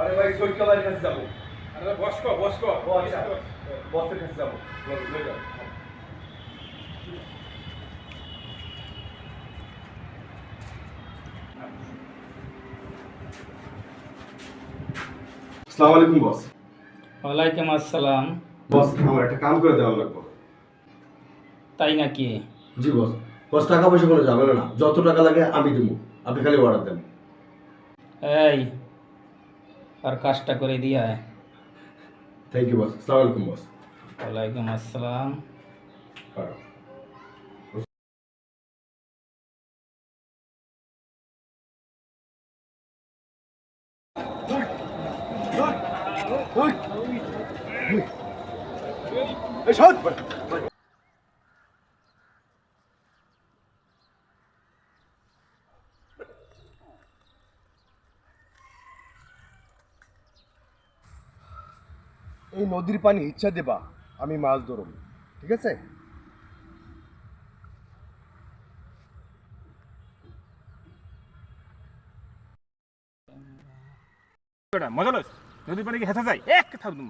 আরে ভাই সৈক্য কাছে যাব। আরে বসকো বসকো বসের কাছে যাব। আসসালামু আলাইকুম বস। ওয়ালাইকুম আসসালাম। বস আমার একটা কাম করে দেওয়া লাগবে। তাই নাকি? জি বস। বস টাকা পয়সা কোনো যাবে না। যত টাকা লাগে আমি দেবো। আপনি খালি অর্ডার দেন। এই আর কাজটা করে দিয়া থ্যাংক ইউ বস আসসালামু আলাইকুম বস ওয়ালাইকুম আসসালাম পারো। এই সৎ এই নদীর পানি ইচ্ছা দেবা আমি মাছ ধরব ঠিক আছে? মজা লস নদীর পানি কি হেঁচা যায়? এক থাকদম